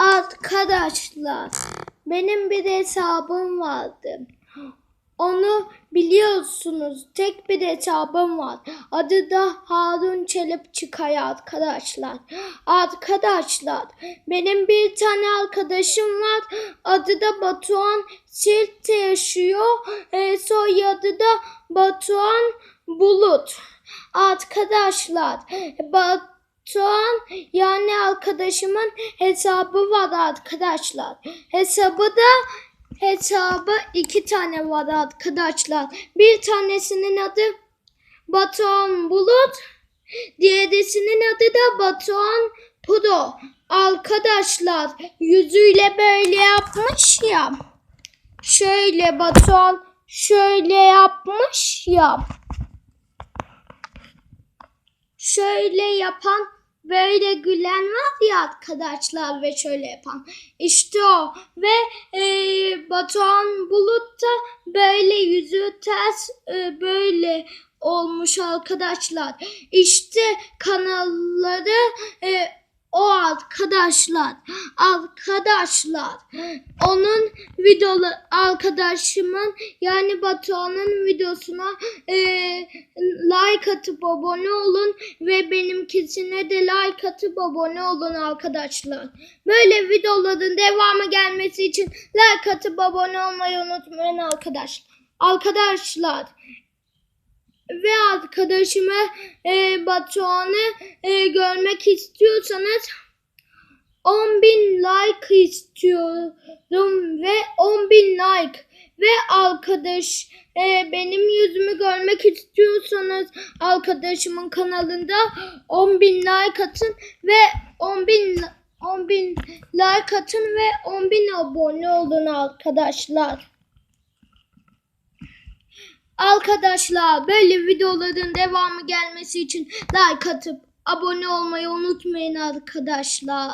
Arkadaşlar benim bir hesabım vardı. Onu biliyorsunuz. Tek bir hesabım var. Adı da Harun Çelip Çıkay arkadaşlar. Arkadaşlar benim bir tane arkadaşım var. Adı da Batuhan Sirt'te yaşıyor. E, soyadı da Batuhan Bulut. Arkadaşlar Batuhan yani arkadaşımın hesabı var arkadaşlar. Hesabı da hesabı iki tane var arkadaşlar. Bir tanesinin adı Batuhan Bulut. Diğerisinin adı da Batuhan Pro. Arkadaşlar yüzüyle böyle yapmış ya. Şöyle Batuhan şöyle yapmış ya. Şöyle yapan böyle gülen var ya arkadaşlar ve şöyle yapan. İşte o ve e, Batuhan Bulut da böyle yüzü ters e, böyle olmuş arkadaşlar. İşte kanalları e, o arkadaşlar. Arkadaşlar. Onun videolu arkadaşımın yani Batuhan'ın videosuna e, like atıp abone olun ve benimkisine de like atıp abone olun arkadaşlar. Böyle videoların devamı gelmesi için like atıp abone olmayı unutmayın arkadaşlar. Arkadaşlar ve arkadaşımı e, Batuhan'ı e, görmek istiyorsanız 10.000 like istiyorum ve 10.000 like ve arkadaş e, benim yüzümü görmek istiyorsanız arkadaşımın kanalında 10.000 like atın ve 10.000 10.000 like atın ve 10.000 abone olun arkadaşlar. Arkadaşlar böyle videoların devamı gelmesi için like atıp abone olmayı unutmayın arkadaşlar.